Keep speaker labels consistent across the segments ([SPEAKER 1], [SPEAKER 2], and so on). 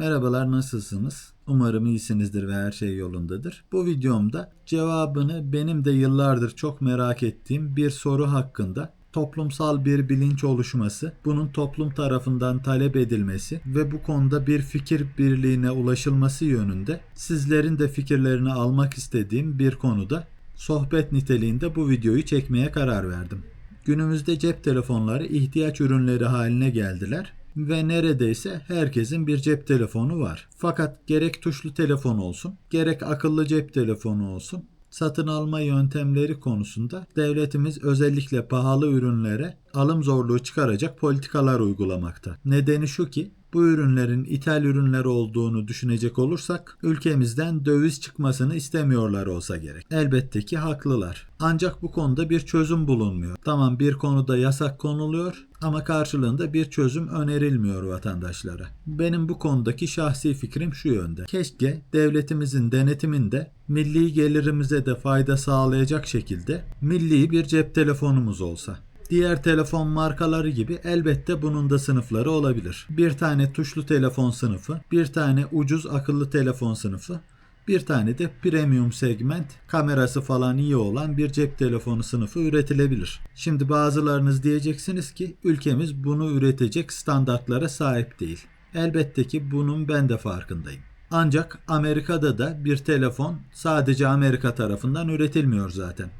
[SPEAKER 1] Merhabalar nasılsınız? Umarım iyisinizdir ve her şey yolundadır. Bu videomda cevabını benim de yıllardır çok merak ettiğim bir soru hakkında toplumsal bir bilinç oluşması, bunun toplum tarafından talep edilmesi ve bu konuda bir fikir birliğine ulaşılması yönünde sizlerin de fikirlerini almak istediğim bir konuda sohbet niteliğinde bu videoyu çekmeye karar verdim. Günümüzde cep telefonları ihtiyaç ürünleri haline geldiler ve neredeyse herkesin bir cep telefonu var. Fakat gerek tuşlu telefon olsun, gerek akıllı cep telefonu olsun, satın alma yöntemleri konusunda devletimiz özellikle pahalı ürünlere alım zorluğu çıkaracak politikalar uygulamakta. Nedeni şu ki bu ürünlerin ithal ürünler olduğunu düşünecek olursak ülkemizden döviz çıkmasını istemiyorlar olsa gerek. Elbette ki haklılar. Ancak bu konuda bir çözüm bulunmuyor. Tamam bir konuda yasak konuluyor ama karşılığında bir çözüm önerilmiyor vatandaşlara. Benim bu konudaki şahsi fikrim şu yönde. Keşke devletimizin denetiminde milli gelirimize de fayda sağlayacak şekilde milli bir cep telefonumuz olsa. Diğer telefon markaları gibi elbette bunun da sınıfları olabilir. Bir tane tuşlu telefon sınıfı, bir tane ucuz akıllı telefon sınıfı, bir tane de premium segment kamerası falan iyi olan bir cep telefonu sınıfı üretilebilir. Şimdi bazılarınız diyeceksiniz ki ülkemiz bunu üretecek standartlara sahip değil. Elbette ki bunun ben de farkındayım. Ancak Amerika'da da bir telefon sadece Amerika tarafından üretilmiyor zaten.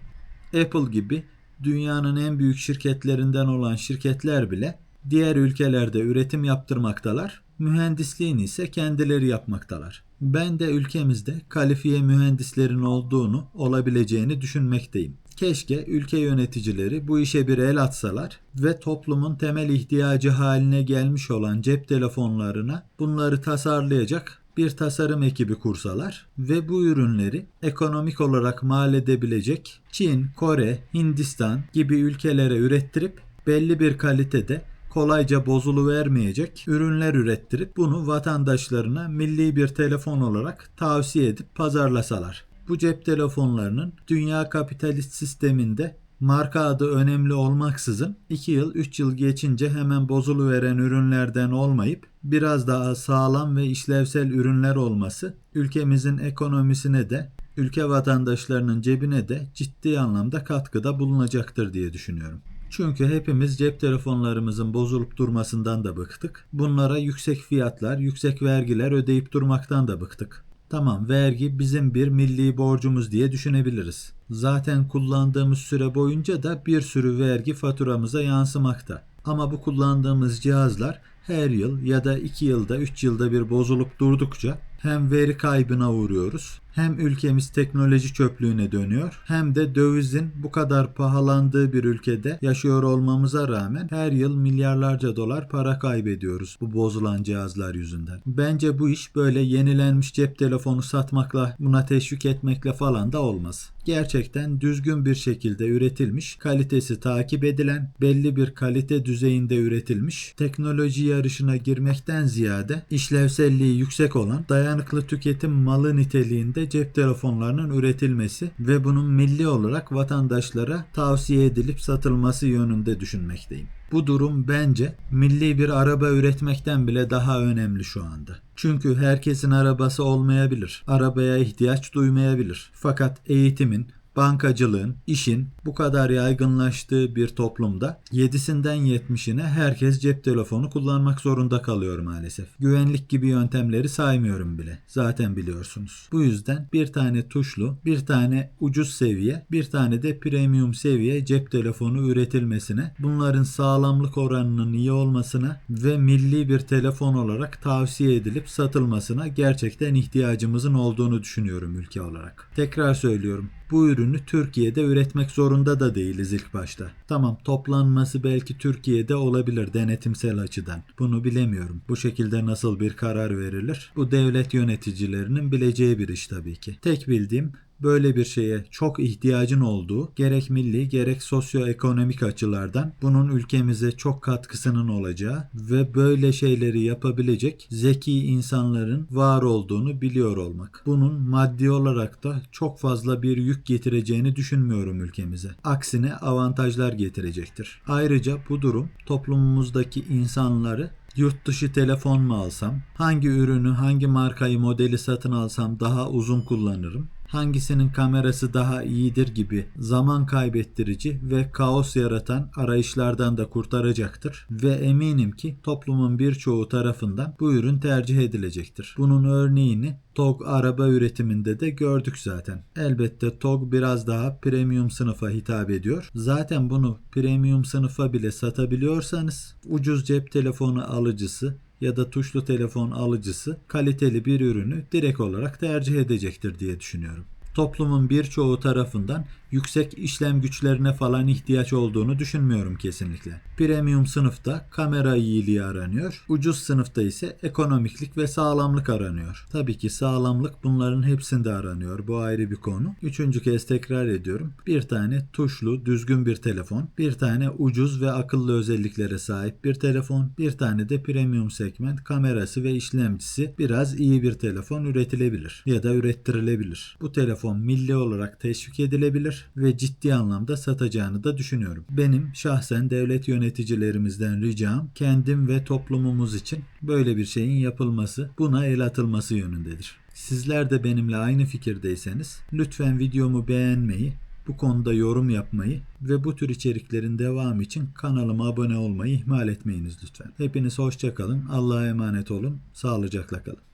[SPEAKER 1] Apple gibi dünyanın en büyük şirketlerinden olan şirketler bile diğer ülkelerde üretim yaptırmaktalar. Mühendisliğini ise kendileri yapmaktalar. Ben de ülkemizde kalifiye mühendislerin olduğunu, olabileceğini düşünmekteyim. Keşke ülke yöneticileri bu işe bir el atsalar ve toplumun temel ihtiyacı haline gelmiş olan cep telefonlarına bunları tasarlayacak bir tasarım ekibi kursalar ve bu ürünleri ekonomik olarak mal edebilecek Çin, Kore, Hindistan gibi ülkelere ürettirip belli bir kalitede kolayca bozulu vermeyecek ürünler ürettirip bunu vatandaşlarına milli bir telefon olarak tavsiye edip pazarlasalar. Bu cep telefonlarının dünya kapitalist sisteminde marka adı önemli olmaksızın 2 yıl 3 yıl geçince hemen bozuluveren ürünlerden olmayıp biraz daha sağlam ve işlevsel ürünler olması ülkemizin ekonomisine de ülke vatandaşlarının cebine de ciddi anlamda katkıda bulunacaktır diye düşünüyorum. Çünkü hepimiz cep telefonlarımızın bozulup durmasından da bıktık. Bunlara yüksek fiyatlar, yüksek vergiler ödeyip durmaktan da bıktık. Tamam vergi bizim bir milli borcumuz diye düşünebiliriz. Zaten kullandığımız süre boyunca da bir sürü vergi faturamıza yansımakta. Ama bu kullandığımız cihazlar her yıl ya da 2 yılda 3 yılda bir bozulup durdukça hem veri kaybına uğruyoruz hem ülkemiz teknoloji çöplüğüne dönüyor hem de dövizin bu kadar pahalandığı bir ülkede yaşıyor olmamıza rağmen her yıl milyarlarca dolar para kaybediyoruz bu bozulan cihazlar yüzünden. Bence bu iş böyle yenilenmiş cep telefonu satmakla buna teşvik etmekle falan da olmaz. Gerçekten düzgün bir şekilde üretilmiş, kalitesi takip edilen, belli bir kalite düzeyinde üretilmiş, teknoloji yarışına girmekten ziyade işlevselliği yüksek olan dayanıklı tüketim malı niteliğinde cep telefonlarının üretilmesi ve bunun milli olarak vatandaşlara tavsiye edilip satılması yönünde düşünmekteyim. Bu durum bence milli bir araba üretmekten bile daha önemli şu anda. Çünkü herkesin arabası olmayabilir. Arabaya ihtiyaç duymayabilir. Fakat eğitimin, bankacılığın, işin bu kadar yaygınlaştığı bir toplumda 7'sinden 70'ine herkes cep telefonu kullanmak zorunda kalıyor maalesef. Güvenlik gibi yöntemleri saymıyorum bile. Zaten biliyorsunuz. Bu yüzden bir tane tuşlu, bir tane ucuz seviye, bir tane de premium seviye cep telefonu üretilmesine, bunların sağlamlık oranının iyi olmasına ve milli bir telefon olarak tavsiye edilip satılmasına gerçekten ihtiyacımızın olduğunu düşünüyorum ülke olarak. Tekrar söylüyorum bu ürünü Türkiye'de üretmek zorunda da değiliz ilk başta. Tamam toplanması belki Türkiye'de olabilir denetimsel açıdan. Bunu bilemiyorum. Bu şekilde nasıl bir karar verilir? Bu devlet yöneticilerinin bileceği bir iş tabii ki. Tek bildiğim böyle bir şeye çok ihtiyacın olduğu gerek milli gerek sosyoekonomik açılardan bunun ülkemize çok katkısının olacağı ve böyle şeyleri yapabilecek zeki insanların var olduğunu biliyor olmak. Bunun maddi olarak da çok fazla bir yük getireceğini düşünmüyorum ülkemize. Aksine avantajlar getirecektir. Ayrıca bu durum toplumumuzdaki insanları Yurt dışı telefon mu alsam? Hangi ürünü, hangi markayı, modeli satın alsam daha uzun kullanırım? Hangisinin kamerası daha iyidir gibi zaman kaybettirici ve kaos yaratan arayışlardan da kurtaracaktır ve eminim ki toplumun birçoğu tarafından bu ürün tercih edilecektir. Bunun örneğini TOG araba üretiminde de gördük zaten. Elbette TOG biraz daha premium sınıfa hitap ediyor. Zaten bunu premium sınıfa bile satabiliyorsanız ucuz cep telefonu alıcısı ya da tuşlu telefon alıcısı kaliteli bir ürünü direkt olarak tercih edecektir diye düşünüyorum. Toplumun birçoğu tarafından yüksek işlem güçlerine falan ihtiyaç olduğunu düşünmüyorum kesinlikle. Premium sınıfta kamera iyiliği aranıyor. Ucuz sınıfta ise ekonomiklik ve sağlamlık aranıyor. Tabii ki sağlamlık bunların hepsinde aranıyor. Bu ayrı bir konu. Üçüncü kez tekrar ediyorum. Bir tane tuşlu, düzgün bir telefon. Bir tane ucuz ve akıllı özelliklere sahip bir telefon. Bir tane de premium segment kamerası ve işlemcisi biraz iyi bir telefon üretilebilir. Ya da ürettirilebilir. Bu telefon milli olarak teşvik edilebilir ve ciddi anlamda satacağını da düşünüyorum. Benim şahsen devlet yöneticilerimizden ricam kendim ve toplumumuz için böyle bir şeyin yapılması, buna el atılması yönündedir. Sizler de benimle aynı fikirdeyseniz lütfen videomu beğenmeyi, bu konuda yorum yapmayı ve bu tür içeriklerin devamı için kanalıma abone olmayı ihmal etmeyiniz lütfen. Hepiniz hoşça kalın. Allah'a emanet olun. Sağlıcakla kalın.